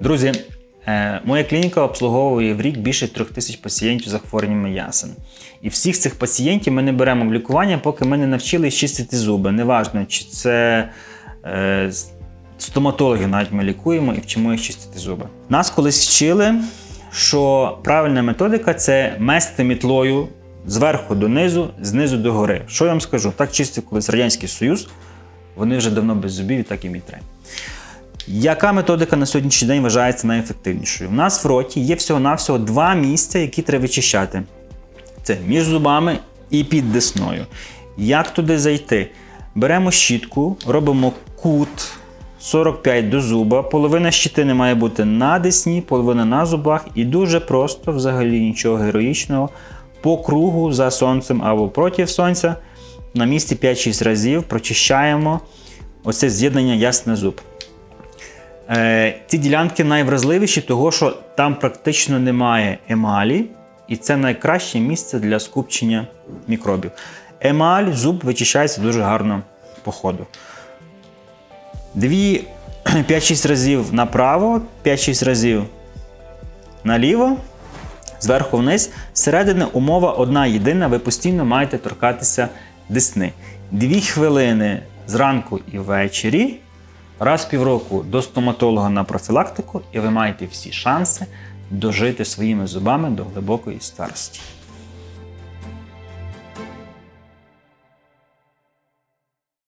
Друзі, е, моя клініка обслуговує в рік більше трьох тисяч пацієнтів з захворюваннями ясен. І всіх цих пацієнтів ми не беремо в лікування, поки ми не навчились чистити зуби. Неважно, чи це е, стоматологів навіть ми лікуємо і вчимо їх чистити зуби. Нас колись вчили, що правильна методика це мести мітлою зверху донизу, знизу до гори. Що я вам скажу? Так чистив колись Радянський Союз, вони вже давно без зубів і так і мітре. Яка методика на сьогоднішній день вважається найефективнішою? У нас в роті є всього-навсього два місця, які треба вичищати. Це між зубами і під десною. Як туди зайти? Беремо щітку, робимо кут 45 до зуба, половина щитини має бути на десні, половина на зубах, і дуже просто, взагалі нічого героїчного, по кругу за сонцем або проти сонця на місці 5-6 разів прочищаємо оце з'єднання ясне зуб. Е, ці ділянки найвразливіші, того що там практично немає емалі, і це найкраще місце для скупчення мікробів. Емаль, зуб вичищається дуже гарно по ходу. Дві 5-6 разів направо, 5-6 разів наліво, зверху вниз. Зсередини умова одна єдина, ви постійно маєте торкатися десни. Дві хвилини зранку і ввечері, раз півроку до стоматолога на профілактику, і ви маєте всі шанси дожити своїми зубами до глибокої старості.